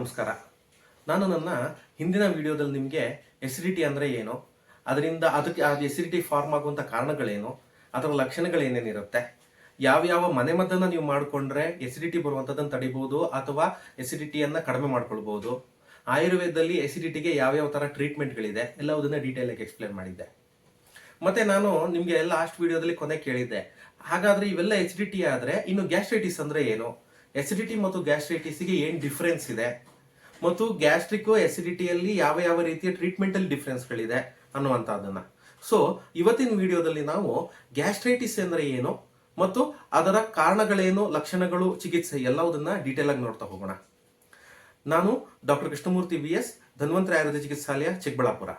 ನಮಸ್ಕಾರ. ನಾನು ನನ್ನ ಹಿಂದಿನ ವಿಡಿಯೋದಲ್ಲಿ ನಿಮಗೆ ಎಸಿಡಿಟಿ ಅಂದರೆ ಏನು? ಅದರಿಂದ ಅದಕ್ಕೆ ಅದು ಎಸಿಡಿಟಿ ಫಾರ್ಮ್ ಆಗುವಂಥ ಕಾರಣಗಳೇನು? ಅದರ ಲಕ್ಷಣಗಳೇನೇನಿರುತ್ತೆ ಯಾವ್ಯಾವ ಮನೆಮದ್ದನ್ನು ನೀವು ಮಾಡಿಕೊಂಡ್ರೆ ಎಸಿಡಿಟಿ ಬರುವಂಥದ್ದನ್ನು ತಡಿಬೋದು ಅಥವಾ ಎಸಿಡಿಟಿಯನ್ನು ಕಡಿಮೆ ಮಾಡ್ಕೊಳ್ಬೋದು? ಆಯುರ್ವೇದದಲ್ಲಿ ಎಸಿಡಿಟಿಗೆ ಯಾವ್ಯಾವ ಥರ ಟ್ರೀಟ್ಮೆಂಟ್ಗಳಿದೆ ಎಲ್ಲವುದನ್ನು ಡೀಟೇಲ್ ಆಗಿ ಎಕ್ಸ್ಪ್ಲೇನ್ ಮಾಡಿದ್ದೆ. ಮತ್ತೆ ನಾನು ನಿಮಗೆ ಲಾಸ್ಟ್ ವಿಡಿಯೋದಲ್ಲಿ ಕೊನೆ ಕೇಳಿದ್ದೆ. ಹಾಗಾದ್ರೆ ಇವೆಲ್ಲ ಎಸಿಡಿಟಿ ಆದರೆ ಇನ್ನು ಗ್ಯಾಸ್ಟ್ರೈಟಿಸ್ ಅಂದರೆ ಏನು? ಎಸಿಡಿಟಿ ಮತ್ತು ಗ್ಯಾಸ್ಟ್ರೈಟಿಸ್ಗೆ ಏನು ಡಿಫ್ರೆನ್ಸ್ ಇದೆ? ಮತ್ತು ಗ್ಯಾಸ್ಟ್ರಿಕ್ ಎಸಿಡಿಟಿಯಲ್ಲಿ ಯಾವ ಯಾವ ರೀತಿಯ ಟ್ರೀಟ್ಮೆಂಟ್ ಅಲ್ಲಿ ಡಿಫ್ರೆನ್ಸ್ಗಳಿದೆ ಅನ್ನುವಂಥದ್ದನ್ನು. ಸೊ ಇವತ್ತಿನ ವಿಡಿಯೋದಲ್ಲಿ ನಾವು ಗ್ಯಾಸ್ಟ್ರೈಟಿಸ್ ಅಂದ್ರೆ ಏನು ಮತ್ತು ಅದರ ಕಾರಣಗಳೇನು, ಲಕ್ಷಣಗಳು, ಚಿಕಿತ್ಸೆ ಎಲ್ಲವುದನ್ನ ಡೀಟೇಲ್ ಆಗಿ ನೋಡ್ತಾ ಹೋಗೋಣ. ನಾನು doctor Krishnamurthy B S Dhanvantara Ayurveda ಚಿಕಿತ್ಸಾಲಯ, Chikkaballapura.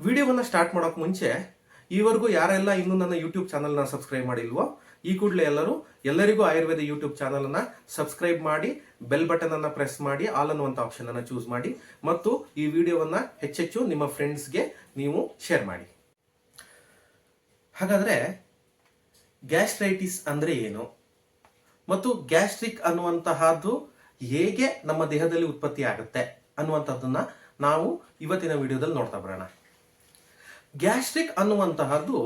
ವಿಡಿಯೋವನ್ನ ಸ್ಟಾರ್ಟ್ ಮಾಡೋಕೆ ಮುಂಚೆ, ಈವರೆಗೂ ಯಾರೆಲ್ಲ ಇನ್ನೂ ನನ್ನ ಯೂಟ್ಯೂಬ್ ಚಾನಲ್ನ ಸಬ್ಸ್ಕ್ರೈಬ್ ಮಾಡಿಲ್ವೋ ಈ ಕೂಡಲೇ ಎಲ್ಲರೂ ಎಲ್ಲರಿಗೂ ಆಯುರ್ವೇದ ಯೂಟ್ಯೂಬ್ ಚಾನಲನ್ನು ಸಬ್ಸ್ಕ್ರೈಬ್ ಮಾಡಿ, ಬೆಲ್ ಬಟನ್ ಅನ್ನ ಪ್ರೆಸ್ ಮಾಡಿ ಆಲ್ ಅನ್ನುವಂಥ ಆಪ್ಷನ್ ಅನ್ನ ಚೂಸ್ ಮಾಡಿ, ಮತ್ತು ಈ ವಿಡಿಯೋವನ್ನ ಹೆಚ್ಚೆಚ್ಚು ನಿಮ್ಮ ಫ್ರೆಂಡ್ಸ್ಗೆ ನೀವು ಶೇರ್ ಮಾಡಿ. ಹಾಗಾದ್ರೆ ಗ್ಯಾಸ್ಟ್ರೈಟಿಸ್ ಅಂದ್ರೆ ಏನು? ಮತ್ತು ಗ್ಯಾಸ್ಟ್ರಿಕ್ ಅನ್ನುವಂತಹದ್ದು ಹೇಗೆ ನಮ್ಮ ದೇಹದಲ್ಲಿ ಉತ್ಪತ್ತಿ ಆಗುತ್ತೆ ಅನ್ನುವಂಥದ್ದನ್ನ ನಾವು ಇವತ್ತಿನ ವಿಡಿಯೋದಲ್ಲಿ ನೋಡ್ತಾ ಬರೋಣ. ಗ್ಯಾಸ್ಟ್ರಿಕ್ ಅನ್ನುವಂತಹದ್ದು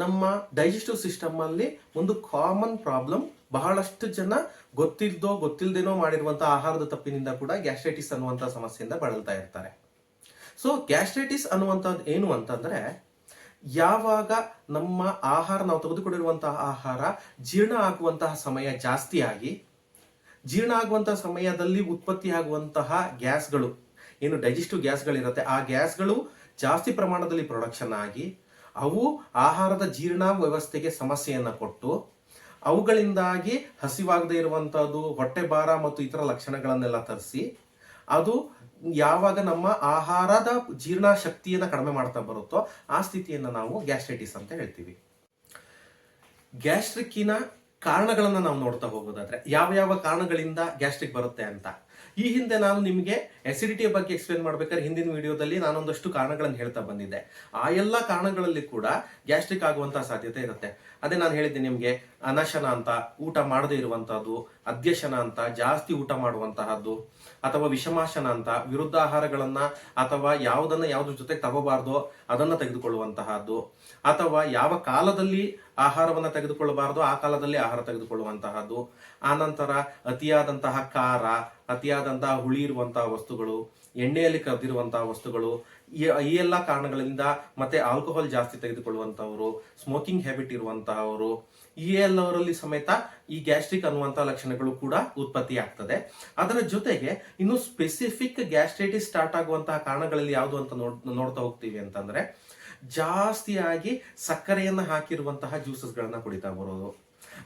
ನಮ್ಮ ಡೈಜೆಸ್ಟಿವ್ ಸಿಸ್ಟಮ್ ಅಲ್ಲಿ ಒಂದು ಕಾಮನ್ ಪ್ರಾಬ್ಲಮ್ ಬಹಳಷ್ಟು ಜನ ಗೊತ್ತಿಲ್ದೋ, ಗೊತ್ತಿಲ್ದೇನೋ ಮಾಡಿರುವಂತಹ ಆಹಾರದ ತಪ್ಪಿನಿಂದ ಕೂಡ ಗ್ಯಾಸ್ಟ್ರೈಟಿಸ್ ಅನ್ನುವಂಥ ಸಮಸ್ಯೆಯಿಂದ ಬಳಲ್ತಾ ಇರ್ತಾರೆ. ಸೊ ಗ್ಯಾಸ್ಟ್ರೈಟಿಸ್ ಅನ್ನುವಂಥದ್ದು ಏನು ಅಂತಂದ್ರೆ, ಯಾವಾಗ ನಮ್ಮ ಆಹಾರ ನಾವು ತೆಗೆದುಕೊಂಡಿರುವಂತಹ ಆಹಾರ ಜೀರ್ಣ ಆಗುವಂತಹ ಸಮಯ ಜಾಸ್ತಿಯಾಗಿ ಜೀರ್ಣ ಆಗುವಂತಹ ಸಮಯದಲ್ಲಿ ಉತ್ಪತ್ತಿ ಆಗುವಂತಹ ಗ್ಯಾಸ್ಗಳು, ಏನು ಡೈಜೆಸ್ಟಿವ್ ಗ್ಯಾಸ್ಗಳಿರುತ್ತೆ, ಆ ಗ್ಯಾಸ್ಗಳು ಜಾಸ್ತಿ ಪ್ರಮಾಣದಲ್ಲಿ ಪ್ರೊಡಕ್ಷನ್ ಆಗಿ ಅವು ಆಹಾರದ ಜೀರ್ಣ ವ್ಯವಸ್ಥೆಗೆ ಸಮಸ್ಯೆಯನ್ನು ಕೊಟ್ಟು ಅವುಗಳಿಂದಾಗಿ ಹಸಿವಾಗದೇ ಇರುವಂಥದ್ದು ಹೊಟ್ಟೆ ಭಾರ ಮತ್ತು ಇತರ ಲಕ್ಷಣಗಳನ್ನೆಲ್ಲ ತರಿಸಿ ಅದು ಯಾವಾಗ ನಮ್ಮ ಆಹಾರದ ಜೀರ್ಣ ಶಕ್ತಿಯನ್ನ ಕಡಿಮೆ ಮಾಡ್ತಾ ಬರುತ್ತೋ ಆ ಸ್ಥಿತಿಯನ್ನ ನಾವು ಗ್ಯಾಸ್ಟ್ರೈಟಿಸ್ ಅಂತ ಹೇಳ್ತೀವಿ. ಗ್ಯಾಸ್ಟ್ರಿಕ್ಕಿನ ಕಾರಣಗಳನ್ನು ನಾವು ನೋಡ್ತಾ ಹೋಗೋದಾದ್ರೆ ಯಾವ ಯಾವ ಕಾರಣಗಳಿಂದ ಗ್ಯಾಸ್ಟ್ರಿಕ್ ಬರುತ್ತೆ ಅಂತ. ಈ ಹಿಂದೆ ನಾನು ನಿಮಗೆ ಎಸಿಡಿಟಿಯ ಬಗ್ಗೆ ಎಕ್ಸ್ಪ್ಲೇನ್ ಮಾಡ್ಬೇಕಾದ್ರೆ ಹಿಂದಿನ ವಿಡಿಯೋದಲ್ಲಿ ನಾನೊಂದಷ್ಟು ಕಾರಣಗಳನ್ನು ಹೇಳ್ತಾ ಬಂದಿದ್ದೆ. ಆ ಎಲ್ಲ ಕಾರಣಗಳಲ್ಲಿ ಕೂಡ ಗ್ಯಾಸ್ಟ್ರಿಕ್ ಆಗುವಂತಹ ಸಾಧ್ಯತೆ ಇರುತ್ತೆ. ಅದೇ ನಾನು ಹೇಳಿದ್ದೆ ನಿಮಗೆ ಅನಶನ ಅಂತ, ಊಟ ಮಾಡದೇ ಇರುವಂತಹದ್ದು, ಅಧ್ಯಶನ ಅಂತ, ಜಾಸ್ತಿ ಊಟ ಮಾಡುವಂತಹದ್ದು, ಅಥವಾ ವಿಷಮಾಶನ ಅಂತ, ವಿರುದ್ಧ ಆಹಾರಗಳನ್ನ ಅಥವಾ ಯಾವುದನ್ನ ಯಾವ್ದ್ರ ಜೊತೆ ತಗೋಬಾರ್ದೋ ಅದನ್ನ ತೆಗೆದುಕೊಳ್ಳುವಂತಹದ್ದು, ಅಥವಾ ಯಾವ ಕಾಲದಲ್ಲಿ ಆಹಾರವನ್ನ ತೆಗೆದುಕೊಳ್ಳಬಾರ್ದು ಆ ಕಾಲದಲ್ಲಿ ಆಹಾರ ತೆಗೆದುಕೊಳ್ಳುವಂತಹದ್ದು ಆನಂತರ ಅತಿಯಾದಂತಹ ಖಾರ ಅತಿಯಾದಂತಹ ಹುಳಿ ಇರುವಂತಹ ವಸ್ತುಗಳು, ಎಣ್ಣೆಯಲ್ಲಿ ಕರೆದಿರುವಂತಹ ವಸ್ತುಗಳು, ಈ ಎಲ್ಲ ಕಾರಣಗಳಿಂದ ಮತ್ತೆ ಆಲ್ಕೋಹಾಲ್ ಜಾಸ್ತಿ ತೆಗೆದುಕೊಳ್ಳುವಂತಹವರು ಸ್ಮೋಕಿಂಗ್ ಹ್ಯಾಬಿಟ್ ಇರುವಂತಹವರು, ಈ ಎಲ್ಲವರಲ್ಲಿ ಸಮೇತ ಈ ಗ್ಯಾಸ್ಟ್ರಿಕ್ ಅನ್ನುವಂತಹ ಲಕ್ಷಣಗಳು ಕೂಡ ಉತ್ಪತ್ತಿ ಆಗ್ತದೆ ಅದರ ಜೊತೆಗೆ ಇನ್ನು ಸ್ಪೆಸಿಫಿಕ್ ಗ್ಯಾಸ್ಟ್ರೈಟಿಸ್ ಸ್ಟಾರ್ಟ್ ಆಗುವಂತಹ ಕಾರಣಗಳಲ್ಲಿ ಯಾವುದು ಅಂತ ನೋಡ್, ನೋಡ್ತಾ ಹೋಗ್ತೀವಿ ಅಂತಂದ್ರೆ, ಜಾಸ್ತಿಯಾಗಿ ಸಕ್ಕರೆಯನ್ನ ಹಾಕಿರುವಂತಹ ಜ್ಯೂಸಸ್ಗಳನ್ನ ಕುಡಿತಾ ಬರೋದು.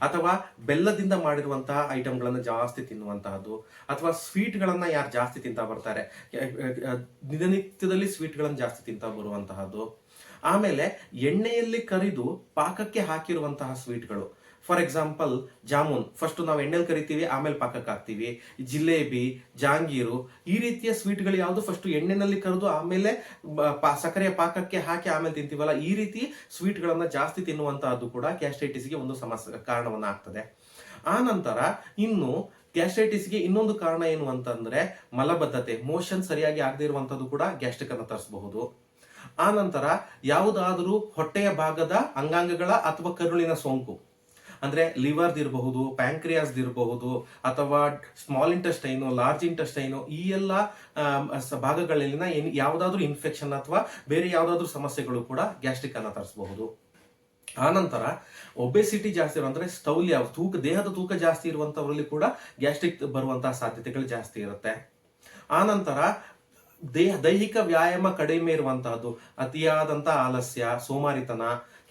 ಅಥವಾ ಬೆಲ್ಲದಿಂದ ಮಾಡಿರುವಂತಹ ಐಟಮ್ಗಳನ್ನು ಜಾಸ್ತಿ ತಿನ್ನುವಂತಹದ್ದು, ಅಥವಾ ಸ್ವೀಟ್ಗಳನ್ನು ಯಾರು ಜಾಸ್ತಿ ತಿಂತಾ ಬರ್ತಾರೆ? ದಿನನಿತ್ಯದಲ್ಲಿ ಸ್ವೀಟ್ಗಳನ್ನು ಜಾಸ್ತಿ ತಿಂತಾ ಬರುವಂತಹದ್ದು. ಆಮೇಲೆ ಎಣ್ಣೆಯಲ್ಲಿ ಕರಿದು ಪಾಕಕ್ಕೆ ಹಾಕಿರುವಂತಹ ಸ್ವೀಟ್ಗಳು ಫಾರ್ ಎಕ್ಸಾಂಪಲ್ ಜಾಮೂನ್. ಫಸ್ಟ್ ನಾವು ಎಣ್ಣೆಲಿ ಕರಿತೀವಿ, ಆಮೇಲೆ ಪಾಕಕ್ಕೆ ಹಾಕ್ತೀವಿ. ಜಿಲೇಬಿ, ಜಾಂಗೀರು, ಈ ರೀತಿಯ ಸ್ವೀಟ್ಗಳು ಯಾವುದು ಫಸ್ಟ್ ಎಣ್ಣೆನಲ್ಲಿ ಕರೆದು ಆಮೇಲೆ ಸಕ್ಕರೆಯ ಪಾಕಕ್ಕೆ ಹಾಕಿ ಆಮೇಲೆ ತಿಂತೀವಲ್ಲ, ಈ ರೀತಿ ಸ್ವೀಟ್ಗಳನ್ನು ಜಾಸ್ತಿ ತಿನ್ನುವಂತಹದ್ದು ಕೂಡ ಗ್ಯಾಸ್ಟ್ರೈಟಿಸ್ಗೆ ಒಂದು ಸಮಸ್ಯೆ ಕಾರಣವನ್ನ ಆಗ್ತದೆ. ಆ ನಂತರ ಇನ್ನು ಗ್ಯಾಸ್ಟ್ರೈಟಿಸ್ಗೆ ಇನ್ನೊಂದು ಕಾರಣ ಏನು ಅಂತಂದ್ರೆ ಮಲಬದ್ಧತೆ. ಮೋಷನ್ ಸರಿಯಾಗಿ ಆಗದೇ ಇರುವಂತದ್ದು ಕೂಡ ಗ್ಯಾಸ್ಟ್ರಿಕ್ ಅನ್ನು ತರಿಸಬಹುದು. ಆ ನಂತರ ಯಾವುದಾದರೂ ಹೊಟ್ಟೆಯ ಭಾಗದ ಅಂಗಾಂಗಗಳ ಅಥವಾ ಕರುಳಿನ ಸೋಂಕು. ಅಂದ್ರೆ ಪ್ಯಾಂಕ್ರಿಯಾಸ್ ಇರಬಹುದು ಅಥವಾ ಸ್ಮಾಲ್ ಇಂಟೆಸ್ಟೈನು ಲಾರ್ಜ್ ಇಂಟೆಸ್ಟೈನು ಈ ಎಲ್ಲ ಭಾಗಗಳಲ್ಲಿನ ಏನು ಯಾವುದಾದ್ರೂ ಇನ್ಫೆಕ್ಷನ್ ಅಥವಾ ಬೇರೆ ಯಾವುದಾದ್ರೂ ಸಮಸ್ಯೆಗಳು ಕೂಡ ಗ್ಯಾಸ್ಟ್ರಿಕ್ ಅನ್ನ ತರಿಸಬಹುದು. ಆನಂತರ ಒಬೆಸಿಟಿ ಜಾಸ್ತಿ ಇರೋ ಅಂದರೆ ಸ್ಥೌಲ್ಯ, ತೂಕ, ದೇಹದ ತೂಕ ಜಾಸ್ತಿ ಇರುವಂತವರಲ್ಲಿ ಕೂಡ ಗ್ಯಾಸ್ಟ್ರಿಕ್ ಬರುವಂತಹ ಸಾಧ್ಯತೆಗಳು ಜಾಸ್ತಿ ಇರುತ್ತೆ. ಆನಂತರ ದೇಹ, ದೈಹಿಕ ವ್ಯಾಯಾಮ ಕಡಿಮೆ ಇರುವಂತಹದ್ದು ಅತಿಯಾದಂಥ ಆಲಸ್ಯ, ಸೋಮಾರಿತನ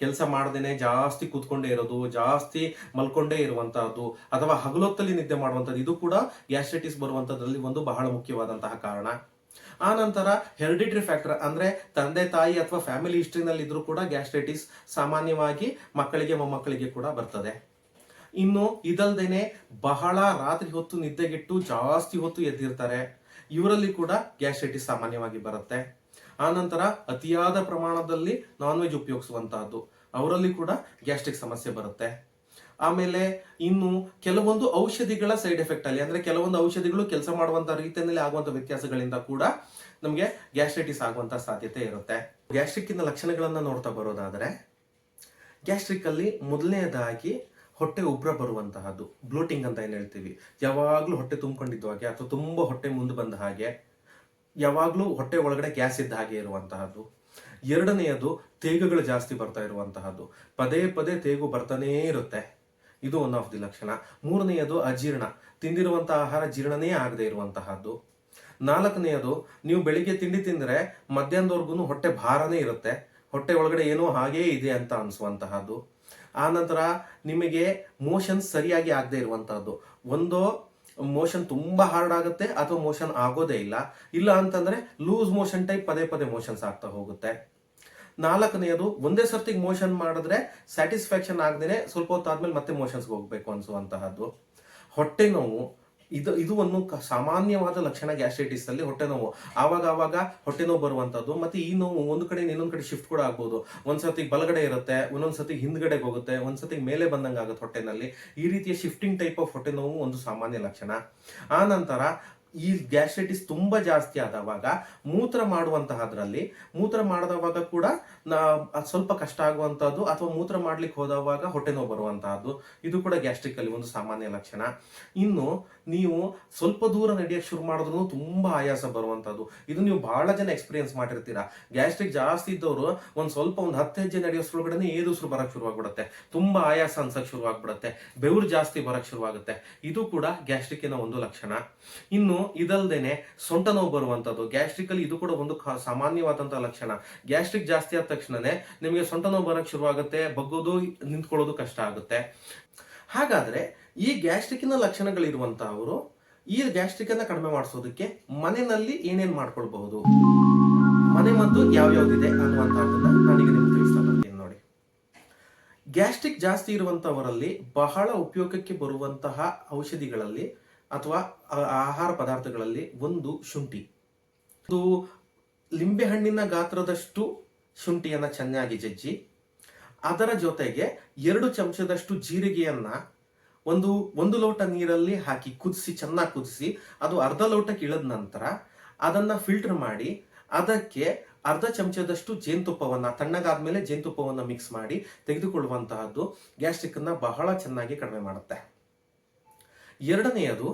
ಕೆಲಸ ಮಾಡದೇನೆ ಜಾಸ್ತಿ ಕೂತ್ಕೊಂಡೇ ಇರೋದು, ಜಾಸ್ತಿ ಮಲ್ಕೊಂಡೇ ಇರುವಂತಹದ್ದು ಅಥವಾ ಹಗಲೊತ್ತಲ್ಲಿ ನಿದ್ದೆ ಮಾಡುವಂಥದ್ದು ಇದು ಕೂಡ ಗ್ಯಾಸ್ಟ್ರೈಟಿಸ್ ಬರುವಂತದ್ರಲ್ಲಿ ಒಂದು ಬಹಳ ಮುಖ್ಯವಾದಂತಹ ಕಾರಣ. ಆ ನಂತರ ಹೆರಿಡಿಟ್ರಿ ಫ್ಯಾಕ್ಟರ್ ಅಂದ್ರೆ ತಂದೆ, ತಾಯಿ ಅಥವಾ ಫ್ಯಾಮಿಲಿ ಹಿಸ್ಟ್ರಿನಲ್ಲಿ ಇದ್ರೂ ಕೂಡ ಗ್ಯಾಸ್ಟ್ರೈಟಿಸ್ ಸಾಮಾನ್ಯವಾಗಿ ಮಕ್ಕಳಿಗೆ, ಮೊಮ್ಮಕ್ಕಳಿಗೆ ಕೂಡ ಬರ್ತದೆ. ಇನ್ನು ಇದಲ್ದೇನೆ ಬಹಳ ರಾತ್ರಿ ಹೊತ್ತು ನಿದ್ದೆಗೆಟ್ಟು ಜಾಸ್ತಿ ಹೊತ್ತು ಎದ್ದಿರ್ತಾರೆ. ಇವರಲ್ಲಿ ಕೂಡ ಗ್ಯಾಸ್ಟ್ರೈಟಿಸ್ ಸಾಮಾನ್ಯವಾಗಿ ಬರುತ್ತೆ. ಆನಂತರ ಅತಿಯಾದ ಪ್ರಮಾಣದಲ್ಲಿ ನಾನ್ ವೆಜ್ ಉಪಯೋಗಿಸುವಂತಹದ್ದು. ಅವರಲ್ಲಿ ಕೂಡ ಗ್ಯಾಸ್ಟ್ರಿಕ್ ಸಮಸ್ಯೆ ಬರುತ್ತೆ. ಆಮೇಲೆ ಇನ್ನು ಕೆಲವೊಂದು ಔಷಧಿಗಳ ಸೈಡ್ ಎಫೆಕ್ಟ್ ಅಲ್ಲಿ, ಅಂದ್ರೆ ಕೆಲವೊಂದು ಔಷಧಿಗಳು ಕೆಲಸ ಮಾಡುವಂತ ರೀತಿಯಲ್ಲಿ ಆಗುವಂತ ವ್ಯತ್ಯಾಸಗಳಿಂದ ಕೂಡ ನಮಗೆ ಗ್ಯಾಸ್ಟ್ರೈಟಿಸ್ ಆಗುವಂತ ಸಾಧ್ಯತೆ ಇರುತ್ತೆ. ಗ್ಯಾಸ್ಟ್ರಿಕ್ ಲಕ್ಷಣಗಳನ್ನು ಲಕ್ಷಣಗಳನ್ನ ನೋಡ್ತಾ ಬರೋದಾದ್ರೆ, ಗ್ಯಾಸ್ಟ್ರಿಕ್ ಅಲ್ಲಿ ಮೊದಲನೇದಾಗಿ ಹೊಟ್ಟೆ ಉಬ್ರ ಬರುವಂತಹದ್ದು, ಬ್ಲೋಟಿಂಗ್ ಅಂತ ಏನ್ ಹೇಳ್ತೀವಿ? ಯಾವಾಗ್ಲೂ ಹೊಟ್ಟೆ ತುಂಬಿಕೊಂಡಿದ್ದ ಹಾಗೆ, ಅಥವಾ ತುಂಬಾ ಹೊಟ್ಟೆ ಮುಂದೆ ಬಂದ ಹಾಗೆ, ಯಾವಾಗ್ಲೂ ಹೊಟ್ಟೆ ಒಳಗಡೆ ಗ್ಯಾಸ್ ಇದ್ದ ಹಾಗೆ ಇರುವಂತಹದ್ದು. ಎರಡನೆಯದು ತೇಗುಗಳು ಜಾಸ್ತಿ ಬರ್ತಾ ಇರುವಂತಹದ್ದು. ಪದೇ ಪದೇ ತೇಗು ಬರ್ತಾನೇ ಇರುತ್ತೆ. ಇದು ಒನ್ ಆಫ್ ದಿ ಲಕ್ಷಣ. ಮೂರನೆಯದು ಅಜೀರ್ಣ. ತಿಂದಿರುವಂತಹ ಆಹಾರ ಜೀರ್ಣನೇ ಆಗದೆ ಇರುವಂತಹದ್ದು. ನಾಲ್ಕನೆಯದು, ನೀವು ಬೆಳಿಗ್ಗೆ ತಿಂಡಿ ತಿಂದರೆ ಮಧ್ಯಾಹ್ನದವರೆಗೂ ಹೊಟ್ಟೆ ಭಾರನೇ ಇರುತ್ತೆ. ಹೊಟ್ಟೆ ಒಳಗಡೆ ಏನೋ ಹಾಗೇ ಇದೆ ಅಂತ ಅನಿಸುವಂತಹದ್ದು. ಆ ನಂತರ ನಿಮಗೆ ಮೋಷನ್ ಸರಿಯಾಗಿ ಆಗದೆ ಇರುವಂತಹದ್ದು. ಒಂದೋ ಮೋಷನ್ ತುಂಬಾ ಹಾರ್ಡ್ ಆಗುತ್ತೆ ಅಥವಾ ಮೋಷನ್ ಆಗೋದೇ ಇಲ್ಲ. ಇಲ್ಲ ಅಂತಂದ್ರೆ ಲೂಸ್ ಮೋಷನ್ ಟೈಪ್ ಪದೇ ಪದೇ ಮೋಷನ್ಸ್ ಆಗ್ತಾ ಹೋಗುತ್ತೆ. ನಾಲ್ಕನೆಯದು, ಒಂದೇ ಸರ್ತಿಗೆ ಮೋಷನ್ ಮಾಡಿದ್ರೆ ಸ್ಯಾಟಿಸ್ಫ್ಯಾಕ್ಷನ್ ಆಗದೇನೆ ಸ್ವಲ್ಪ ಹೊತ್ತಾದ್ಮೇಲೆ ಮತ್ತೆ ಮೋಷನ್ಸ್ಗೆ ಹೋಗ್ಬೇಕು ಅನಿಸುವಂತಹದ್ದು. ಹೊಟ್ಟೆ ನೋವು, ಇದು ಇದು ಒಂದು ಸಾಮಾನ್ಯವಾದ ಲಕ್ಷಣ ಗ್ಯಾಸ್ಟ್ರೈಟಿಸ್ ಅಲ್ಲಿ ಹೊಟ್ಟೆ ನೋವು. ಆವಾಗ ಆವಾಗ ಹೊಟ್ಟೆ ನೋವು ಬರುವಂತದ್ದು ಮತ್ತೆ ಈ ನೋವು ಒಂದು ಕಡೆ, ಇನ್ನೊಂದು ಕಡೆ ಶಿಫ್ಟ್ ಕೂಡ ಆಗ್ಬೋದು. ಒಂದ್ಸತಿ ಬಲಗಡೆ ಇರುತ್ತೆ ಒಂದೊಂದ್ಸತಿ ಹಿಂದ್ಗಡೆ ಹಿಂದ್ಗಡೆಗೆ ಹೋಗುತ್ತೆ ಒಂದ್ಸತಿ ಮೇಲೆ ಬಂದಂಗೆ ಆಗುತ್ತೆ ಹೊಟ್ಟೆನಲ್ಲಿ. ಈ ರೀತಿಯ ಶಿಫ್ಟಿಂಗ್ ಟೈಪ್ ಆಫ್ ಹೊಟ್ಟೆ ನೋವು ಒಂದು ಸಾಮಾನ್ಯ ಲಕ್ಷಣ. ಆ ನಂತರ ಈ ಗ್ಯಾಸ್ಟ್ರೈಟಿಸ್ ತುಂಬಾ ಜಾಸ್ತಿ ಆದವಾಗ ಮೂತ್ರ ಮಾಡುವಂತಹದ್ರಲ್ಲಿ, ಮೂತ್ರ ಮಾಡದವಾಗ ಕೂಡ ಸ್ವಲ್ಪ ಕಷ್ಟ ಆಗುವಂತಹದ್ದು ಅಥವಾ ಮೂತ್ರ ಮಾಡ್ಲಿಕ್ಕೆ ಹೋದವಾಗ ಹೊಟ್ಟೆ ನೋವು ಬರುವಂತಹದ್ದು, ಇದು ಕೂಡ ಗ್ಯಾಸ್ಟ್ರಿಕ್ ಅಲ್ಲಿ ಒಂದು ಸಾಮಾನ್ಯ ಲಕ್ಷಣ. ಇನ್ನು ನೀವು ಸ್ವಲ್ಪ ದೂರ ನಡೆಯಕ್ಕೆ ಶುರು ಮಾಡಿದ್ರು ತುಂಬಾ ಆಯಾಸ ಬರುವಂತಹದ್ದು. ಇದು ನೀವು ಬಹಳ ಜನ ಎಕ್ಸ್ಪೀರಿಯನ್ಸ್ ಮಾಡಿರ್ತೀರಾ. ಗ್ಯಾಸ್ಟ್ರಿಕ್ ಜಾಸ್ತಿ ಇದ್ದವರು ಒಂದು ಸ್ವಲ್ಪ ಒಂದು ಹತ್ತು ಹೆಜ್ಜೆ ನಡೆಯೋಷ್ಟ್ರೊಳಗಡೆ ಏದುಸ್ರು ಬರಕ್ ಶುರು ಆಗ್ಬಿಡುತ್ತೆ ತುಂಬಾ ಆಯಾಸ ಅನ್ಸಕ್ ಶುರು ಆಗ್ಬಿಡುತ್ತೆ ಬೆವರು ಜಾಸ್ತಿ ಬರಕ್ ಶುರುವಾಗುತ್ತೆ. ಇದು ಕೂಡ ಗ್ಯಾಸ್ಟ್ರಿಕ್ಕಿನ ಒಂದು ಲಕ್ಷಣ. ಇನ್ನು ಇದಲ್ದೇನೆ ಸೊಂಟ ನೋವು ಬರುವಂತದ್ದು. ಗ್ಯಾಸ್ಟ್ರಿಕ್ ಅಲ್ಲಿ ಇದು ಕೂಡ ಒಂದು ಸಾಮಾನ್ಯವಾದಂತಹ ಲಕ್ಷಣ. ಗ್ಯಾಸ್ಟ್ರಿಕ್ ಜಾಸ್ತಿ ಆದ ತಕ್ಷಣನೇ ನಿಮಗೆ ಸೊಂಟ ನೋವು ಬರಕ್ ಶುರುವಾಗುತ್ತೆ, ಬಗ್ಗೋದು, ನಿಂತ್ಕೊಳ್ಳೋದು ಕಷ್ಟ ಆಗುತ್ತೆ. ಹಾಗಾದ್ರೆ ಈ ಗ್ಯಾಸ್ಟ್ರಿಕ್ಕಿನ ಲಕ್ಷಣಗಳಿರುವಂತಹವರು ಈ ಗ್ಯಾಸ್ಟ್ರಿಕ್ ಅನ್ನ ಕಡಿಮೆ ಮಾಡಿಸೋದಕ್ಕೆ ಮನೆಯಲ್ಲಿ ಏನೇನ್ ಮಾಡ್ಕೊಳ್ಬಹುದು? ಮನೆ ಮದ್ದು ಯಾವ್ಯಾವ್ದಿದೆ ಅನ್ನುವಂತಹದ್ದನ್ನ ನನಗೆ ನಿಮ್ಗೆ ತಿಳಿಸ್ತಾ ನೋಡಿ. ಗ್ಯಾಸ್ಟ್ರಿಕ್ ಜಾಸ್ತಿ ಇರುವಂತವರಲ್ಲಿ ಬಹಳ ಉಪಯೋಗಕ್ಕೆ ಬರುವಂತಹ ಔಷಧಿಗಳಲ್ಲಿ ಅಥವಾ ಆಹಾರ ಪದಾರ್ಥಗಳಲ್ಲಿ ಒಂದು ಶುಂಠಿ. ಇದು ಲಿಂಬೆ ಹಣ್ಣಿನ ಗಾತ್ರದಷ್ಟು ಶುಂಠಿಯನ್ನ ಚೆನ್ನಾಗಿ ಜಜ್ಜಿ, ಅದರ ಜೊತೆಗೆ ಎರಡು ಚಮಚದಷ್ಟು ಜೀರಿಗೆಯನ್ನ ಒಂದು ಒಂದು ಲೋಟ ನೀರಲ್ಲಿ ಹಾಕಿ ಕುದಿಸಿ, ಚೆನ್ನಾಗಿ ಕುದಿಸಿ, ಅದು ಅರ್ಧ ಲೋಟಕ್ಕೆ ಇಳಿದ ನಂತರ ಅದನ್ನ ಫಿಲ್ಟರ್ ಮಾಡಿ, ಅದಕ್ಕೆ ಅರ್ಧ ಚಮಚದಷ್ಟು ಜೇನುತುಪ್ಪವನ್ನು ತಣ್ಣಗಾದ ಮೇಲೆ ಜೇನುತುಪ್ಪವನ್ನು ಮಿಕ್ಸ್ ಮಾಡಿ ತೆಗೆದುಕೊಳ್ಳುವಂತಹದ್ದು ಗ್ಯಾಸ್ಟ್ರಿಕ್ ಅನ್ನ ಬಹಳ ಚೆನ್ನಾಗಿ ಕಡಿಮೆ ಮಾಡುತ್ತೆ. ಎರಡನೆಯದು,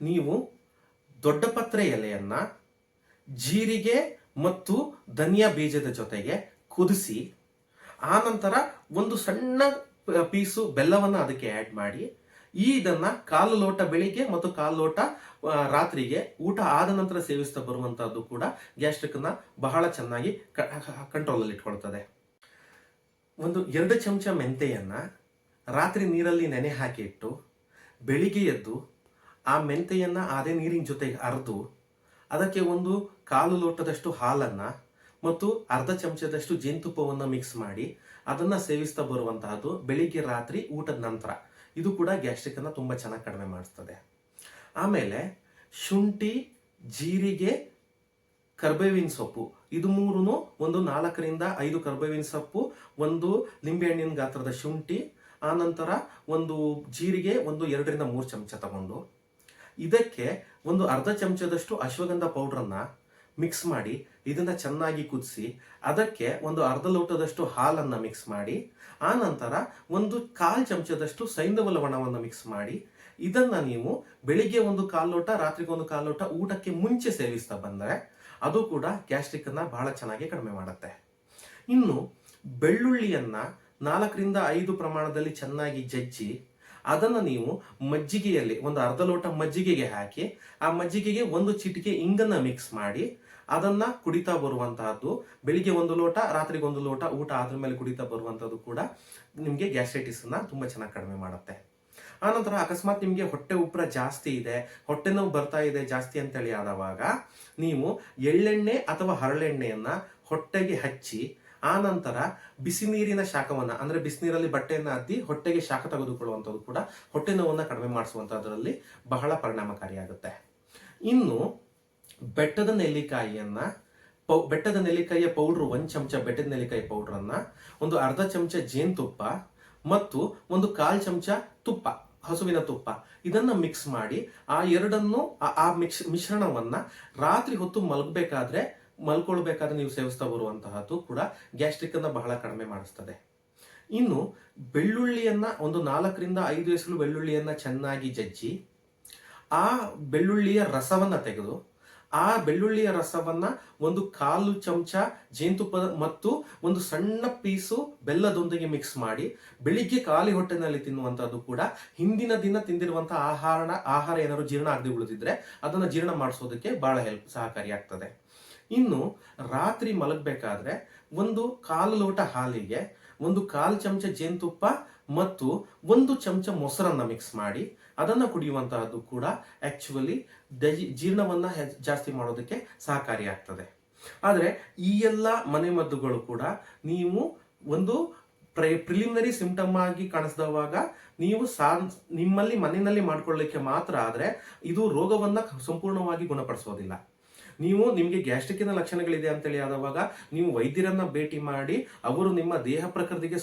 ನೀವು ದೊಡ್ಡ ಪತ್ರೆ ಎಲೆಯನ್ನ ಜೀರಿಗೆ ಮತ್ತು ಧನಿಯಾ ಬೀಜದ ಜೊತೆಗೆ ಕುದಿಸಿ ಆ ನಂತರ ಒಂದು ಸಣ್ಣ ಪೀಸು ಬೆಲ್ಲವನ್ನ ಅದಕ್ಕೆ ಆಡ್ ಮಾಡಿ ಈ ಇದನ್ನು ಕಾಲು ಲೋಟ ಬೆಳಿಗ್ಗೆ ಮತ್ತು ಕಾಲು ಲೋಟ ರಾತ್ರಿಗೆ ಊಟ ಆದ ನಂತರ ಸೇವಿಸ್ತಾ ಬರುವಂತಹದ್ದು ಕೂಡ ಗ್ಯಾಸ್ಟ್ರಿಕ್ ಅನ್ನ ಬಹಳ ಚೆನ್ನಾಗಿ ಕಂಟ್ರೋಲ್ ಅಲ್ಲಿ ಇಟ್ಕೊಳ್ತದೆ. ಒಂದು ಎರಡು ಚಮಚ ಮೆಂತೆಯನ್ನು ರಾತ್ರಿ ನೀರಲ್ಲಿ ನೆನೆ ಹಾಕಿ ಇಟ್ಟು ಬೆಳಿಗ್ಗೆ ಎದ್ದು ಆ ಮೆಂತೆಯನ್ನು ಅದೇ ನೀರಿನ ಜೊತೆಗೆ ಅರೆದು, ಅದಕ್ಕೆ ಒಂದು ಕಾಲು ಲೋಟದಷ್ಟು ಹಾಲನ್ನ ಮತ್ತು ಅರ್ಧ ಚಮಚದಷ್ಟು ಜೇನುತುಪ್ಪವನ್ನು ಮಿಕ್ಸ್ ಮಾಡಿ ಅದನ್ನ ಸೇವಿಸ್ತಾ ಬರುವಂತಹದ್ದು ಬೆಳಿಗ್ಗೆ ರಾತ್ರಿ ಊಟದ ನಂತರ. ಇದು ಕೂಡ ಗ್ಯಾಸ್ಟ್ರಿಕ್ ತುಂಬ ತುಂಬಾ ಚೆನ್ನಾಗಿ ಕಡಿಮೆ ಮಾಡಿಸ್ತದೆ. ಆಮೇಲೆ ಶುಂಠಿ, ಜೀರಿಗೆ, ಕರ್ಬೇವಿನ ಸೊಪ್ಪು. ಇದು ಮೂರೂ ಒಂದು ನಾಲ್ಕರಿಂದ ಐದು ಕರ್ಬೇವಿನ ಸೊಪ್ಪು, ಒಂದು ಲಿಂಬೆಹಣ್ಣಿನ ಗಾತ್ರದ ಶುಂಠಿ ಆ ನಂತರ ಒಂದು ಜೀರಿಗೆ ಒಂದು ಎರಡರಿಂದ ಮೂರು ಚಮಚ ತಗೊಂಡು, ಇದಕ್ಕೆ ಒಂದು ಅರ್ಧ ಚಮಚದಷ್ಟು ಅಶ್ವಗಂಧ ಪೌಡ್ರನ್ನು ಮಿಕ್ಸ್ ಮಾಡಿ, ಇದನ್ನ ಚೆನ್ನಾಗಿ ಕುದಿಸಿ, ಅದಕ್ಕೆ ಒಂದು ಅರ್ಧ ಲೋಟದಷ್ಟು ಹಾಲನ್ನ ಮಿಕ್ಸ್ ಮಾಡಿ ಆ ನಂತರ ಒಂದು ಕಾಲ್ ಚಮಚದಷ್ಟು ಸೈಂಧವ ಲವಣವನ್ನು ಮಿಕ್ಸ್ ಮಾಡಿ, ಇದನ್ನ ನೀವು ಬೆಳಿಗ್ಗೆ ಒಂದು ಕಾಲ್ ಲೋಟ, ರಾತ್ರಿಗೆ ಒಂದು ಕಾಲ್ ಲೋಟ ಊಟಕ್ಕೆ ಮುಂಚೆ ಸೇವಿಸ್ತಾ ಬಂದ್ರೆ ಅದು ಕೂಡ ಗ್ಯಾಸ್ಟ್ರಿಕ್ ಅನ್ನ ಬಹಳ ಚೆನ್ನಾಗಿ ಕಡಿಮೆ ಮಾಡುತ್ತೆ. ಇನ್ನು ಬೆಳ್ಳುಳ್ಳಿಯನ್ನ ನಾಲ್ಕರಿಂದ ಐದು ಪ್ರಮಾಣದಲ್ಲಿ ಚೆನ್ನಾಗಿ ಜಜ್ಜಿ, ಅದನ್ನ ನೀವು ಮಜ್ಜಿಗೆಯಲ್ಲಿ ಒಂದು ಅರ್ಧ ಲೋಟ ಮಜ್ಜಿಗೆಗೆ ಹಾಕಿ, ಆ ಮಜ್ಜಿಗೆಗೆ ಒಂದು ಚಿಟಿಕೆ ಇಂಗನ್ನು ಮಿಕ್ಸ್ ಮಾಡಿ, ಅದನ್ನ ಕುಡಿತಾ ಬರುವಂತಹದ್ದು. ಬೆಳಿಗ್ಗೆ ಒಂದು ಲೋಟ, ರಾತ್ರಿಗೆ ಒಂದು ಲೋಟ ಊಟ ಆದ್ರ ಮೇಲೆ ಕುಡಿತಾ ಬರುವಂಥದ್ದು ಕೂಡ ನಿಮಗೆ ಗ್ಯಾಸ್ಟ್ರೈಟಿಸನ್ನು ತುಂಬ ಚೆನ್ನಾಗಿ ಕಡಿಮೆ ಮಾಡುತ್ತೆ. ಆನಂತರ ಅಕಸ್ಮಾತ್ ನಿಮಗೆ ಹೊಟ್ಟೆ ಉಬ್ಬರ ಜಾಸ್ತಿ ಇದೆ, ಹೊಟ್ಟೆ ನೋವು ಬರ್ತಾ ಇದೆ ಜಾಸ್ತಿ ಅಂತೇಳಿ ಆದವಾಗ, ನೀವು ಎಳ್ಳೆಣ್ಣೆ ಅಥವಾ ಹರಳೆಣ್ಣೆಯನ್ನು ಹೊಟ್ಟೆಗೆ ಹಚ್ಚಿ ಆ ನಂತರ ಬಿಸಿ ನೀರಿನ ಶಾಖವನ್ನು, ಅಂದ್ರೆ ಬಿಸಿನೀರಲ್ಲಿ ಬಟ್ಟೆಯನ್ನು ಅದ್ದಿ ಹೊಟ್ಟೆಗೆ ಶಾಖ ತೆಗೆದುಕೊಳ್ಳುವಂಥದ್ದು ಕೂಡ ಹೊಟ್ಟೆ ನೋವನ್ನು ಕಡಿಮೆ ಮಾಡಿಸುವಂಥದ್ರಲ್ಲಿ ಬಹಳ ಪರಿಣಾಮಕಾರಿಯಾಗುತ್ತೆ. ಇನ್ನು ಬೆಟ್ಟದ ನೆಲ್ಲಿಕಾಯಿಯನ್ನ, ಪೌ, ಬೆಟ್ಟದ ನೆಲ್ಲಿಕಾಯಿಯ ಪೌಡ್ರು ಒಂದು ಚಮಚ, ಬೆಟ್ಟದ ನೆಲ್ಲಿಕಾಯಿ ಪೌಡ್ರನ್ನು, ಒಂದು ಅರ್ಧ ಚಮಚ ಜೇನುತುಪ್ಪ ಮತ್ತು ಒಂದು ಕಾಲು ಚಮಚ ತುಪ್ಪ, ಹಸುವಿನ ತುಪ್ಪ. ಇದನ್ನ ಮಿಕ್ಸ್ ಮಾಡಿ ಆ ಎರಡನ್ನು ಆ- ಮಿಕ್ಸ್, ಮಿಶ್ರಣವನ್ನ ರಾತ್ರಿ ಹೊತ್ತು ಮಲಗಬೇಕಾದ್ರೆ ಮಲ್ಕೊಳ್ಬೇಕಾದ್ರೆ ನೀವು ಸೇವಿಸ್ತಾ ಬರುವಂತಹದ್ದು ಕೂಡ ಗ್ಯಾಸ್ಟ್ರಿಕ್ ಅನ್ನ ಬಹಳ ಕಡಿಮೆ ಮಾಡಿಸ್ತದೆ. ಇನ್ನು ಬೆಳ್ಳುಳ್ಳಿಯನ್ನ ಒಂದು ನಾಲ್ಕರಿಂದ ಐದು ಎಸಲು ಬೆಳ್ಳುಳ್ಳಿಯನ್ನ ಚೆನ್ನಾಗಿ ಜಜ್ಜಿ, ಆ ಬೆಳ್ಳುಳ್ಳಿಯ ರಸವನ್ನ ತೆಗೆದು, ಆ ಬೆಳ್ಳುಳ್ಳಿಯ ರಸವನ್ನ ಒಂದು ಕಾಲು ಚಮಚ ಜೇನುತುಪ್ಪ ಮತ್ತು ಒಂದು ಸಣ್ಣ ಪೀಸು ಬೆಲ್ಲದೊಂದಿಗೆ ಮಿಕ್ಸ್ ಮಾಡಿ, ಬೆಳಿಗ್ಗೆ ಖಾಲಿ ಹೊಟ್ಟೆನಲ್ಲಿ ತಿನ್ನುವಂಥದ್ದು ಕೂಡ ಹಿಂದಿನ ದಿನ ತಿಂದಿರುವಂತಹ ಆಹಾರ ಆಹಾರ ಏನಾದ್ರು ಜೀರ್ಣ ಆಗದೆ ಉಳಿದಿದ್ರೆ ಅದನ್ನ ಜೀರ್ಣ ಮಾಡಿಸೋದಕ್ಕೆ ಬಹಳ ಹೆಲ್ಪ್ ಸಹಕಾರಿಯಾಗ್ತದೆ. ಇನ್ನು ರಾತ್ರಿ ಮಲಗಬೇಕಾದ್ರೆ ಒಂದು ಕಾಲು ಲೋಟ ಹಾಲಿಗೆ, ಒಂದು ಕಾಲು ಚಮಚ ಜೇನುತುಪ್ಪ ಮತ್ತು ಒಂದು ಚಮಚ ಮೊಸರನ್ನ ಮಿಕ್ಸ್ ಮಾಡಿ ಅದನ್ನ ಕುಡಿಯುವಂತಹದ್ದು ಕೂಡ ಆಕ್ಚುಲಿ ಜೀರ್ಣವನ್ನ ಹೆಚ್- ಜಾಸ್ತಿ ಮಾಡೋದಕ್ಕೆ ಸಹಕಾರಿಯಾಗ್ತದೆ ಆದರೆ ಈ ಎಲ್ಲ ಮನೆಮದ್ದುಗಳು ಕೂಡ ನೀವು ಒಂದು ಪ್ರಿಲಿಮಿನರಿ ಸಿಂಪ್ಟಮ್ ಆಗಿ ಕಾಣಿಸಿದವಾಗ ನೀವು ಸಾ ನಿಮ್ಮಲ್ಲಿ ಮನೆಯಲ್ಲಿ ಮಾಡ್ಕೊಳ್ಳಿಕ್ಕೆ ಮಾತ್ರ ಆದರೆ ಇದು ರೋಗವನ್ನ ಸಂಪೂರ್ಣವಾಗಿ ಗುಣಪಡಿಸೋದಿಲ್ಲ. ನೀವು ನಿಮಗೆ ಗ್ಯಾಸ್ಟ್ರಿಕ್ಕಿನ ಲಕ್ಷಣಗಳಿದೆ ಅಂತೇಳಿ ಆದವಾಗ ನೀವು ವೈದ್ಯರನ್ನ ಭೇಟಿ ಮಾಡಿ ಅವರು ನಿಮ್ಮ ದೇಹ ಪ್ರಕೃತಿಗೆ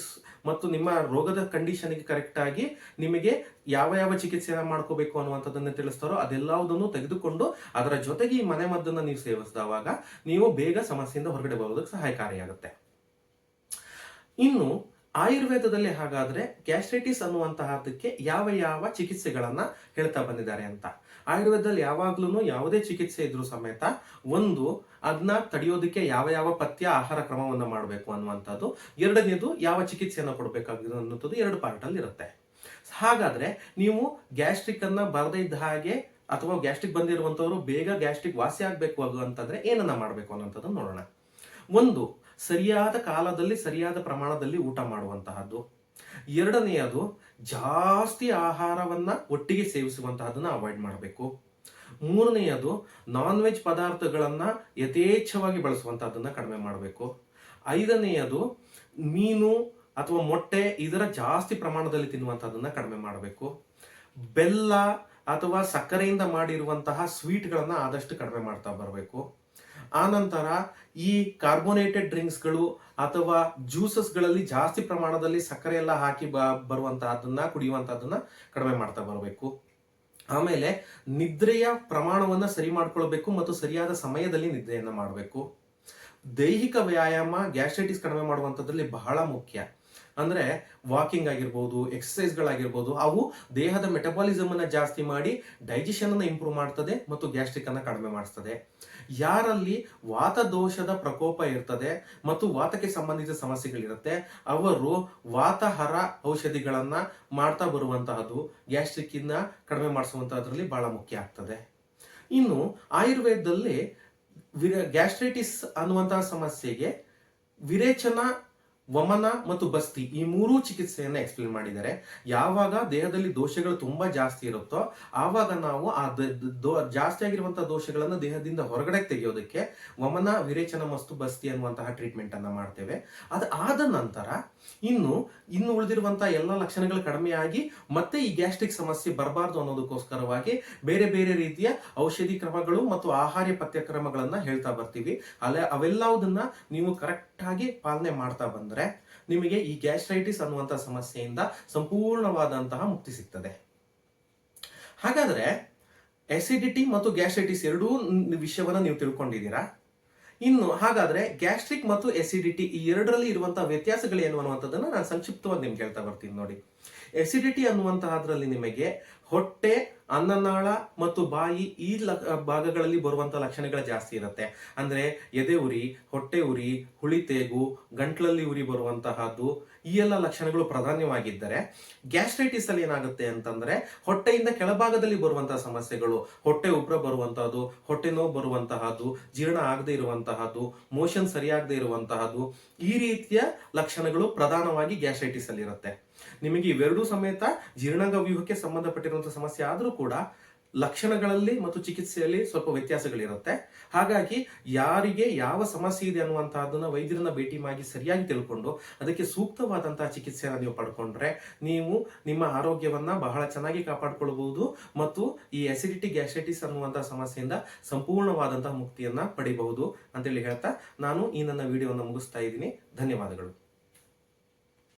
ಮತ್ತು ನಿಮ್ಮ ರೋಗದ ಕಂಡೀಷನ್ಗೆ ಕರೆಕ್ಟ್ ಆಗಿ ನಿಮಗೆ ಯಾವ ಯಾವ ಚಿಕಿತ್ಸೆಯನ್ನು ಮಾಡ್ಕೋಬೇಕು ಅನ್ನುವಂಥದ್ದನ್ನು ತಿಳಿಸ್ತಾರೋ ಅದೆಲ್ಲವುದನ್ನು ತೆಗೆದುಕೊಂಡು ಅದರ ಜೊತೆಗೆ ಈ ಮನೆ ಮದ್ದನ್ನ ನೀವು ಸೇವಿಸಿದವಾಗ ನೀವು ಬೇಗ ಸಮಸ್ಯೆಯಿಂದ ಹೊರಗಡೆ ಬರೋದಕ್ಕೆ ಸಹಾಯಕಾರಿಯಾಗುತ್ತೆ. ಇನ್ನು ಆಯುರ್ವೇದದಲ್ಲಿ ಹಾಗಾದ್ರೆ ಗ್ಯಾಸ್ಟ್ರೈಟಿಸ್ ಅನ್ನುವಂತಹದಕ್ಕೆ ಯಾವ ಯಾವ ಚಿಕಿತ್ಸೆಗಳನ್ನ ಹೇಳ್ತಾ ಬಂದಿದ್ದಾರೆ ಅಂತ. ಆಯುರ್ವೇದದಲ್ಲಿ ಯಾವಾಗ್ಲೂ ಯಾವುದೇ ಚಿಕಿತ್ಸೆ ಇದ್ರೂ ಸಮೇತ ಒಂದು ಅದನ್ನ ತಡೆಯೋದಕ್ಕೆ ಯಾವ ಯಾವ ಪಥ್ಯ, ಆಹಾರ ಕ್ರಮವನ್ನು ಮಾಡಬೇಕು ಅನ್ನುವಂಥದ್ದು. ಎರಡನೇದು, ಯಾವ ಚಿಕಿತ್ಸೆಯನ್ನು ಕೊಡಬೇಕಾಗಿದೆ ಅನ್ನುವಂಥದ್ದು ಎರಡು ಪಾರ್ಟ್ ಅಲ್ಲಿ ಇರುತ್ತೆ. ಹಾಗಾದ್ರೆ ನೀವು ಗ್ಯಾಸ್ಟ್ರಿಕ್ ಅನ್ನ ಬರದೇ ಇದ್ದ ಹಾಗೆ ಅಥವಾ ಗ್ಯಾಸ್ಟ್ರಿಕ್ ಬಂದಿರುವಂತವರು ಬೇಗ ಗ್ಯಾಸ್ಟ್ರಿಕ್ ವಾಸಿ ಆಗಬೇಕು ಅಂತಂದ್ರೆ ಏನನ್ನ ಮಾಡಬೇಕು ಅನ್ನೋಂಥದ್ದು ನೋಡೋಣ. ಒಂದು, ಸರಿಯಾದ ಕಾಲದಲ್ಲಿ, ಸರಿಯಾದ ಪ್ರಮಾಣದಲ್ಲಿ ಊಟ ಮಾಡುವಂತಹದ್ದು. ಎರಡನೆಯದು ಜಾಸ್ತಿ ಆಹಾರವನ್ನ ಒಟ್ಟಿಗೆ ಸೇವಿಸುವಂತಹದನ್ನ ಅವಾಯ್ಡ್ ಮಾಡಬೇಕು. ಮೂರನೆಯದು ನಾನ್ ವೆಜ್ ಪದಾರ್ಥಗಳನ್ನ ಯಥೇಚ್ಛವಾಗಿ ಬಳಸುವಂಥದ್ದನ್ನು ಕಡಿಮೆ ಮಾಡಬೇಕು. ಐದನೆಯದು ಮೀನು ಅಥವಾ ಮೊಟ್ಟೆ ಇದರ ಜಾಸ್ತಿ ಪ್ರಮಾಣದಲ್ಲಿ ತಿನ್ನುವಂಥದ್ದನ್ನು ಕಡಿಮೆ ಮಾಡಬೇಕು. ಬೆಲ್ಲ ಅಥವಾ ಸಕ್ಕರೆಯಿಂದ ಮಾಡಿರುವಂತಹ ಸ್ವೀಟ್ಗಳನ್ನು ಆದಷ್ಟು ಕಡಿಮೆ ಮಾಡ್ತಾ ಬರಬೇಕು. ಆನಂತರ ಈ ಕಾರ್ಬೋನೇಟೆಡ್ ಡ್ರಿಂಕ್ಸ್ಗಳು ಅಥವಾ ಜ್ಯೂಸಸ್ಗಳಲ್ಲಿ ಜಾಸ್ತಿ ಪ್ರಮಾಣದಲ್ಲಿ ಸಕ್ಕರೆ ಎಲ್ಲ ಹಾಕಿ ಬ, ಬರುವಂತಹದನ್ನ, ಕುಡಿಯುವಂತಹದನ್ನ ಕಡಿಮೆ ಮಾಡ್ತಾ ಬರಬೇಕು. ಆಮೇಲೆ ನಿದ್ರೆಯ ಪ್ರಮಾಣವನ್ನ ಸರಿ ಮಾಡ್ಕೊಳ್ಬೇಕು ಮತ್ತು ಸರಿಯಾದ ಸಮಯದಲ್ಲಿ ನಿದ್ರೆಯನ್ನ ಮಾಡಬೇಕು. ದೈಹಿಕ ವ್ಯಾಯಾಮ ಗ್ಯಾಸ್ಟ್ರೈಟಿಸ್ ಕಡಿಮೆ ಮಾಡುವಂಥದ್ರಲ್ಲಿ ಬಹಳ ಮುಖ್ಯ. ಅಂದ್ರೆ ವಾಕಿಂಗ್ ಆಗಿರ್ಬೋದು ಎಕ್ಸಸೈಸ್ಗಳಾಗಿರ್ಬೋದು ಅವು ದೇಹದ ಮೆಟಬಾಲಿಸಮ್ ಅನ್ನ ಜಾಸ್ತಿ ಮಾಡಿ ಡೈಜೆಷನ್ ಅನ್ನ ಇಂಪ್ರೂವ್ ಮಾಡ್ತದೆ ಮತ್ತು ಗ್ಯಾಸ್ಟ್ರಿಕ್ ಅನ್ನ ಕಡಿಮೆ ಮಾಡಿಸ್ತದೆ ಯಾರಲ್ಲಿ ವಾತ ದೋಷದ ಪ್ರಕೋಪ ಇರ್ತದೆ ಮತ್ತು ವಾತಕ್ಕೆ ಸಂಬಂಧಿಸಿದ ಸಮಸ್ಯೆಗಳಿರುತ್ತೆ, ಅವರು ವಾತಹರ ಔಷಧಿಗಳನ್ನು ಮಾಡ್ತಾ ಬರುವಂತಹದ್ದು ಗ್ಯಾಸ್ಟ್ರಿಕ್ ಇನ್ನ ಕಡಿಮೆ ಮಾಡಿಸುವಂತಹದ್ರಲ್ಲಿ ಬಹಳ ಮುಖ್ಯ ಆಗ್ತದೆ. ಇನ್ನು ಆಯುರ್ವೇದದಲ್ಲಿ ಗ್ಯಾಸ್ಟ್ರೈಟಿಸ್ ಅನ್ನುವಂತಹ ಸಮಸ್ಯೆಗೆ ವಿರೇಚನ ವಮನ ಮತ್ತು ಬಸ್ತಿ ಈ ಮೂರೂ ಚಿಕಿತ್ಸೆಯನ್ನು ಎಕ್ಸ್ಪ್ಲೇನ್ ಮಾಡಿದ್ದಾರೆ. ಯಾವಾಗ ದೇಹದಲ್ಲಿ ದೋಷಗಳು ತುಂಬಾ ಜಾಸ್ತಿ ಇರುತ್ತೋ ಆವಾಗ ನಾವು ಆ ಜಾಸ್ತಿ ಆಗಿರುವಂತಹ ದೋಷಗಳನ್ನು ದೇಹದಿಂದ ಹೊರಗಡೆ ತೆಗೆಯೋದಕ್ಕೆ ವಮನ, ವಿರೇಚನ ಮಸ್ತು ಬಸ್ತಿ ಅನ್ನುವಂತಹ ಟ್ರೀಟ್ಮೆಂಟ್ ಅನ್ನ ಮಾಡ್ತೇವೆ. ಅದು ಆದ ನಂತರ ಇನ್ನು ಇನ್ನು ಉಳಿದಿರುವಂತಹ ಎಲ್ಲ ಲಕ್ಷಣಗಳು ಕಡಿಮೆಯಾಗಿ ಮತ್ತೆ ಈ ಗ್ಯಾಸ್ಟ್ರಿಕ್ ಸಮಸ್ಯೆ ಬರಬಾರ್ದು ಅನ್ನೋದಕ್ಕೋಸ್ಕರವಾಗಿ ಬೇರೆ ಬೇರೆ ರೀತಿಯ ಔಷಧಿ ಕ್ರಮಗಳು ಮತ್ತು ಆಹಾರ ಪಥ್ಯ ಕ್ರಮಗಳನ್ನ ಹೇಳ್ತಾ ಬರ್ತೀವಿ. ಅಲ್ಲ, ಅವೆಲ್ಲವುದನ್ನ ನೀವು ಕರೆಕ್ಟ್ ಆಗಿ ಪಾಲನೆ ಮಾಡ್ತಾ ಬಂದರೆ ನಿಮಗೆ ಈ ಗ್ಯಾಸ್ಟ್ರೈಟಿಸ್ ಅನ್ನುವಂಥ ಸಮಸ್ಯೆಯಿಂದ ಸಂಪೂರ್ಣವಾದಂತಹ ಮುಕ್ತಿ ಸಿಗ್ತದೆ. ಹಾಗಾದ್ರೆ ಎಸಿಡಿಟಿ ಮತ್ತು ಗ್ಯಾಸ್ಟ್ರೈಟಿಸ್ ಎರಡೂ ವಿಷಯವನ್ನ ನೀವು ತಿಳ್ಕೊಂಡಿದ್ದೀರಾ? ಇನ್ನು ಹಾಗಾದರೆ ಗ್ಯಾಸ್ಟ್ರಿಕ್ ಮತ್ತು ಎಸಿಡಿಟಿ ಈ ಎರಡರಲ್ಲಿ ಇರುವಂತಹ ವ್ಯತ್ಯಾಸಗಳೇನು ಅನ್ನುವಂಥದ್ದನ್ನು ನಾನು ಸಂಕ್ಷಿಪ್ತವಾಗಿ ನಿಮ್ಗೆ ಹೇಳ್ತಾ ಬರ್ತೀನಿ ನೋಡಿ. ಎಸಿಡಿಟಿ ಅನ್ನುವಂತಹದ್ರಲ್ಲಿ ನಿಮಗೆ ಹೊಟ್ಟೆ, ಅನ್ನನಾಳ ಮತ್ತು ಬಾಯಿ ಈ ಲ- ಭಾಗಗಳಲ್ಲಿ ಬರುವಂತ ಲಕ್ಷಣಗಳು ಜಾಸ್ತಿ ಇರುತ್ತೆ. ಅಂದ್ರೆ ಎದೆ ಉರಿ, ಹೊಟ್ಟೆ ಉರಿ ಹುಳಿತೇಗು ಗಂಟ್ಲಲ್ಲಿ ಉರಿ ಬರುವಂತಹದ್ದು ಈ ಎಲ್ಲ ಲಕ್ಷಣಗಳು ಪ್ರಾಧಾನ್ಯವಾಗಿದ್ದರೆ ಗ್ಯಾಸ್ಟ್ರೈಟಿಸ್ ಅಲ್ಲಿ ಏನಾಗುತ್ತೆ ಅಂತಂದ್ರೆ ಹೊಟ್ಟೆಯಿಂದ ಕೆಳಭಾಗದಲ್ಲಿ ಬರುವಂತಹ ಸಮಸ್ಯೆಗಳು, ಹೊಟ್ಟೆ ಉಬ್ರ ಬರುವಂತಹದ್ದು, ಹೊಟ್ಟೆ ನೋವು ಬರುವಂತಹದ್ದು, ಜೀರ್ಣ ಆಗದೆ ಇರುವಂತಹದ್ದು ಮೋಷನ್ ಸರಿಯಾಗದೆ ಇರುವಂತಹದ್ದು, ಈ ರೀತಿಯ ಲಕ್ಷಣಗಳು ಪ್ರಧಾನವಾಗಿ ಗ್ಯಾಸ್ಟ್ರೈಟಿಸ್ ಅಲ್ಲಿ ಇರುತ್ತೆ ನಿಮಗೆ ಇವೆರಡೂ ಸಮೇತ ಜೀರ್ಣಾಂಗ ವ್ಯೂಹಕ್ಕೆ ಸಂಬಂಧಪಟ್ಟಿರುವಂತಹ ಸಮಸ್ಯೆ ಆದರೂ ಕೂಡ ಲಕ್ಷಣಗಳಲ್ಲಿ ಮತ್ತು ಚಿಕಿತ್ಸೆಯಲ್ಲಿ ಸ್ವಲ್ಪ ವ್ಯತ್ಯಾಸಗಳಿರುತ್ತೆ. ಹಾಗಾಗಿ ಯಾರಿಗೆ ಯಾವ ಸಮಸ್ಯೆ ಇದೆ ಅನ್ನುವಂತಹದನ್ನ ವೈದ್ಯರನ್ನ ಭೇಟಿ ಮಾಡಿ ಸರಿಯಾಗಿ ತಿಳ್ಕೊಂಡು ಅದಕ್ಕೆ ಸೂಕ್ತವಾದಂತಹ ಚಿಕಿತ್ಸೆಯನ್ನು ನೀವು ಪಡ್ಕೊಂಡ್ರೆ ನೀವು ನಿಮ್ಮ ಆರೋಗ್ಯವನ್ನ ಬಹಳ ಚೆನ್ನಾಗಿ ಕಾಪಾಡಿಕೊಳ್ಳಬಹುದು ಮತ್ತು ಈ ಅಸಿಡಿಟಿ ಗ್ಯಾಸ್ಟ್ರೈಟಿಸ್ ಅನ್ನುವಂತಹ ಸಮಸ್ಯೆಯಿಂದ ಸಂಪೂರ್ಣವಾದಂತಹ ಮುಕ್ತಿಯನ್ನ ಪಡಿಬಹುದು ಅಂತೇಳಿ ಹೇಳ್ತಾ ನಾನು ಈ ನನ್ನ ವಿಡಿಯೋವನ್ನು ಮುಗಿಸ್ತಾ ಇದ್ದೀನಿ. ಧನ್ಯವಾದಗಳು.